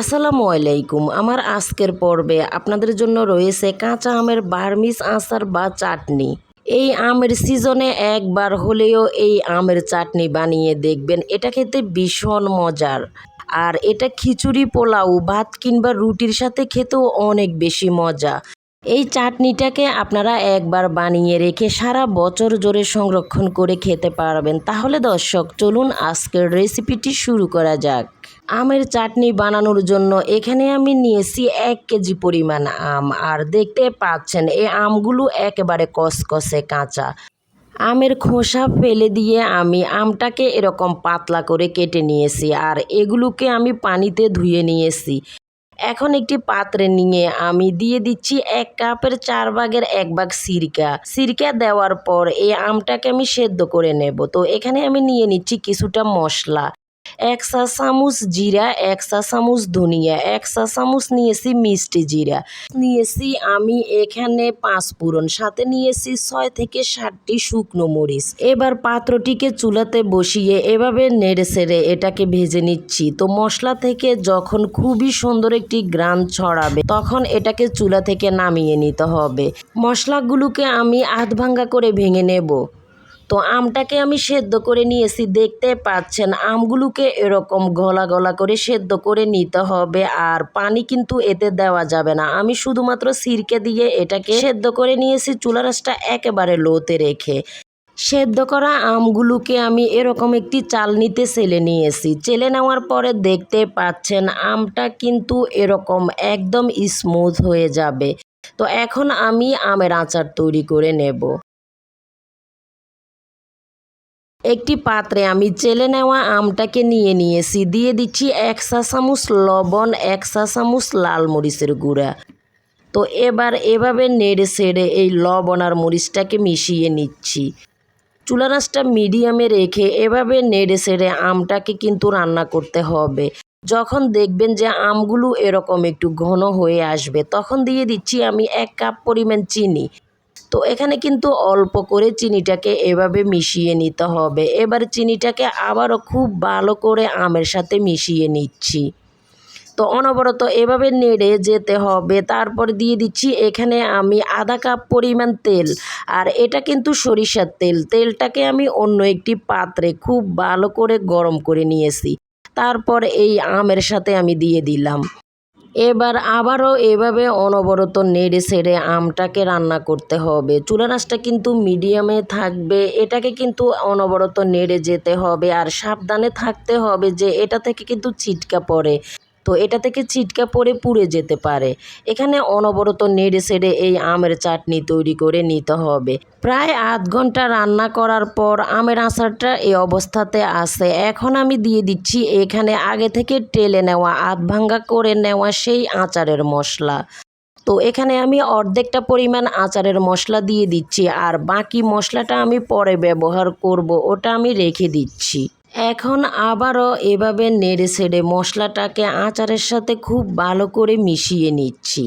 আসসালামু আলাইকুম। আমার আজকের পর্বে আপনাদের জন্য রয়েছে কাঁচা আমের বার্মিস আচার বা চাটনি। এই আমের সিজনে একবার হলেও এই আমের চাটনি বানিয়ে দেখবেন, এটা খেতে ভীষণ মজার। আর এটা খিচুড়ি পোলাও, ভাত কিংবা রুটির সাথে খেতেও অনেক বেশি মজা। এই চাটনিটাকে আপনারা একবার বানিয়ে রেখে সারা বছর জোরে সংরক্ষণ করে খেতে পারবেন। তাহলে দর্শক, চলুন আজকের রেসিপিটি শুরু করা যাক। আমের চাটনি বানানোর জন্য এখানে আমি নিয়েছি এক কেজি পরিমাণ আম। আর দেখতে পাচ্ছেন, এই আমগুলো একেবারে কসকসে কাঁচা। আমের খোসা ফেলে দিয়ে আমি আমটাকে এরকম পাতলা করে কেটে নিয়েছি। আর এগুলোকে আমি পানিতে ধুয়ে নিয়েছি। এখন একটি পাত্রে নিয়ে আমি দিয়ে দিচ্ছি এক কাপের চার ভাগের এক ভাগ সিরকা। সিরকা দেওয়ার পর এই আমটাকে আমি সেদ্ধ করে নেব। তো এখানে আমি নিয়ে নিচ্ছি কিছুটা মশলা। এক চা চামচ জিরা এক চা চামচ ধনিয়া, এক চা চামচ নিয়েছি মিষ্টি জিরা নিয়েছি আমি এখানে পাঁচ ফোড়ন, সাথে নিয়েছি ছয় থেকে সাতটি শুকনো মরিচ। এবার পাত্রটিকে চুলাতে বসিয়ে এভাবে নেড়ে সেড়ে এটাকে ভেজে নিচ্ছি। তো মশলা থেকে যখন খুবই সুন্দর একটি গ্রান ছড়াবে, তখন এটাকে চুলা থেকে নামিয়ে নিতে হবে। মশলাগুলোকে আমি আধ ভাঙ্গা করে ভেঙে নেব। তো আমটাকে আমি সেদ্ধ করে নিয়েছি, দেখতে পাচ্ছেন আমগুলোকে এরকম গলা গলা করে সেদ্ধ করে নিতে হবে আর পানি কিন্তু এতে দেওয়া যাবে না। আমি শুধুমাত্র সিরকে দিয়ে এটাকে সেদ্ধ করে নিয়েছি চুলা রাসটা একেবারে লোতে রেখে। সেদ্ধ করা আমগুলোকে আমি এরকম একটি চালনিতে চেলে নিয়েছি। চেলে নেওয়ার পরে দেখতে পাচ্ছেন আমটা কিন্তু এরকম একদম স্মুথ হয়ে যাবে। তো এখন আমি আমের আচার তৈরি করে নেব। একটি পাত্রে আমি চেলে নেওয়া আমটাকে নিয়ে নিয়েছি। দিয়ে দিচ্ছি এক চা চামচ লবণ, এক চা চামচ লাল মরিচের গুঁড়া। তো এবার এভাবে নেড়ে সেড়ে এই লবণ আর মরিচটাকে মিশিয়ে নিচ্ছি। চুলা রাসটা মিডিয়ামে রেখে এভাবে নেড়ে সেড়ে আমটাকে কিন্তু রান্না করতে হবে। যখন দেখবেন যে আমগুলো এরকম একটু ঘন হয়ে আসবে, তখন দিয়ে দিচ্ছি আমি এক কাপ পরিমাণ চিনি। তো এখানে কিন্তু অল্প করে চিনিটাকে এভাবে মিশিয়ে নিতে হবে। এবার চিনিটাকে আবারও খুব ভালো করে আমের সাথে মিশিয়ে নিচ্ছি। তো অনবরত এভাবে নেড়ে যেতে হবে। তারপর দিয়ে দিচ্ছি এখানে আমি আধা কাপ পরিমাণ তেল। আর এটা কিন্তু সরিষার তেল। তেলটাকে আমি অন্য একটি পাত্রে খুব ভালো করে গরম করে নিয়েছি। তারপর এই আমের সাথে আমি দিয়ে দিলাম। এবার আবারও এভাবে অনবরত নেড়ে সেড়ে আমটাকে রান্না করতে হবে। চুলা কিন্তু মিডিয়ামে থাকবে, এটাকে কিন্তু অনবরত নেড়ে যেতে হবে আর সাবধানে থাকতে হবে যে এটা থেকে কিন্তু ছিটকা পড়ে। তো এটা থেকে ছিটকা পড়ে পুড়ে যেতে পারে। এখানে অনবরত নেড়ে সেড়ে এই আমের চাটনি তৈরি করে নিতে হবে। প্রায় আধ ঘণ্টা রান্না করার পর আমের আচারটা এই অবস্থাতে আছে। এখন আমি দিয়ে দিচ্ছি এখানে আগে থেকে টেলে নেওয়া, আধ ভাঙ্গা করে নেওয়া সেই আচারের মশলা। তো এখানে আমি অর্ধেকটা পরিমাণ আচারের মশলা দিয়ে দিচ্ছি আর বাকি মশলাটা আমি পরে ব্যবহার করব, ওটা আমি রেখে দিচ্ছি। এখন আবারও এভাবে নেড়ে সেড়ে মশলাটাকে আচারের সাথে খুব ভালো করে মিশিয়ে নিচ্ছি।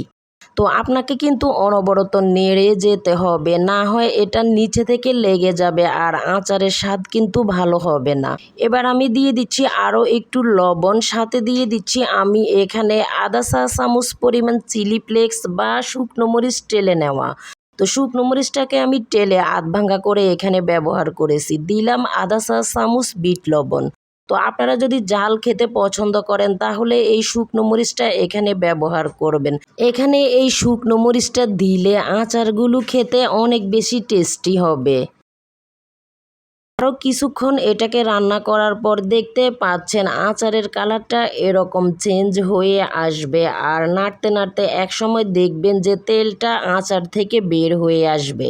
তো আপনাকে কিন্তু অনবরত নেড়ে যেতে হবে, না হয় এটা নিচে থেকে লেগে যাবে আর আচারের স্বাদ কিন্তু ভালো হবে না। এবার আমি দিয়ে দিচ্ছি আরও একটু লবণ, সাথে দিয়ে দিচ্ছি আমি এখানে আদা চা চামচ পরিমাণ চিলি ফ্লেক্স বা শুকনো মরিচ টেলে নেওয়া। তো শুকনো মরিচটাকে আমি টেলে আধ ভাঙ্গা করে এখানে ব্যবহার করেছি। দিলাম আদা চা চামচ বিট লবণ। তো আপনারা যদি জাল খেতে পছন্দ করেন, তাহলে এই শুকনো মরিচটা এখানে ব্যবহার করবেন। এখানে এই শুকনো মরিচটা দিলে আচারগুলো খেতে অনেক বেশি টেস্টি হবে। আরও কিছুক্ষণ এটাকে রান্না করার পর দেখতে পাচ্ছেন আচারের কালারটা এরকম চেঞ্জ হয়ে আসবে। আর নাড়তে নাড়তে একসময় দেখবেন যে তেলটা আচার থেকে বের হয়ে আসবে।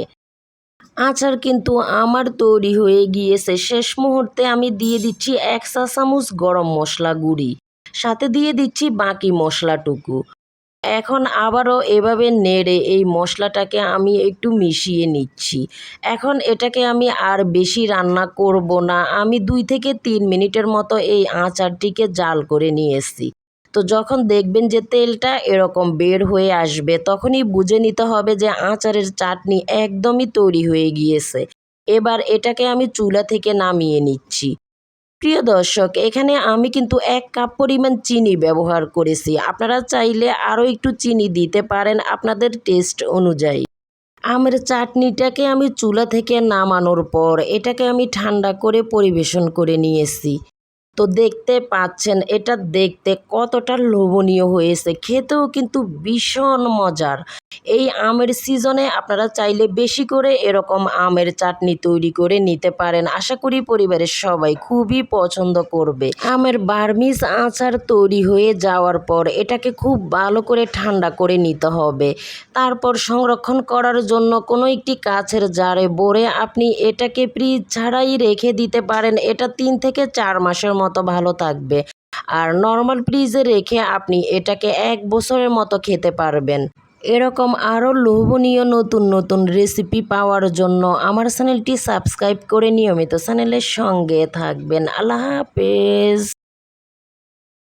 আচার কিন্তু আমার তৈরি হয়ে গিয়েছে। শেষ মুহূর্তে আমি দিয়ে দিচ্ছি এক চা চামচ গরম মশলা গুঁড়ি। সাথে দিয়ে দিচ্ছি বাকি মশলাটুকু। এখন আবারও এভাবে নেড়ে এই মশলাটাকে আমি একটু মিশিয়ে নিচ্ছি। এখন এটাকে আমি আর বেশি রান্না করব না। আমি দুই থেকে তিন মিনিটের মতো এই আচারটিকে জাল করে নিয়েছি। তো যখন দেখবেন যে তেলটা এরকম বের হয়ে আসবে, তখনই বুঝে নিতে হবে যে আচারের চাটনি একদমই তৈরি হয়ে গিয়েছে। এবার এটাকে আমি চুলা থেকে নামিয়ে নিচ্ছি। প্রিয় দর্শক, এখানে আমি কিন্তু এক কাপ পরিমাণ চিনি ব্যবহার করেছি। আপনারা চাইলে আরও একটু চিনি দিতে পারেন আপনাদের টেস্ট অনুযায়ী। আমের চাটনিটাকে আমি চুলা থেকে নামানোর পর এটাকে আমি ঠান্ডা করে পরিবেশন করে নিয়েছি। তো দেখতে পাচ্ছেন, এটা দেখতে কতটা লোভনীয় হয়েছে। খেতেও কিন্তু ভীষণ মজার। এই আমের সিজনে আপনারা চাইলে বেশি করে এরকম আমের চাটনি তৈরি করে নিতে পারেন। আশা করি পরিবারের সবাই খুবই পছন্দ করবে। আমের বার্মিজ আচার তৈরি হয়ে যাওয়ার পর এটাকে খুব ভালো করে ঠান্ডা করে নিতে হবে। তারপর সংরক্ষণ করার জন্য কোনো একটি কাছের জারে ভরে আপনি এটাকে ফ্রিজ ছাড়াই রেখে দিতে পারেন। এটা তিন থেকে চার মাসের মতো ভালো থাকবে। আর নর্মাল ফ্রিজে রেখে আপনি এটাকে এক বছরের মতো খেতে পারবেন। এরকম আরও লোভনীয় নতুন নতুন রেসিপি পাওয়ার জন্য আমার চ্যানেলটি সাবস্ক্রাইব করে নিয়মিত চ্যানেলের সঙ্গে থাকবেন। আল্লাহ হাফেজ।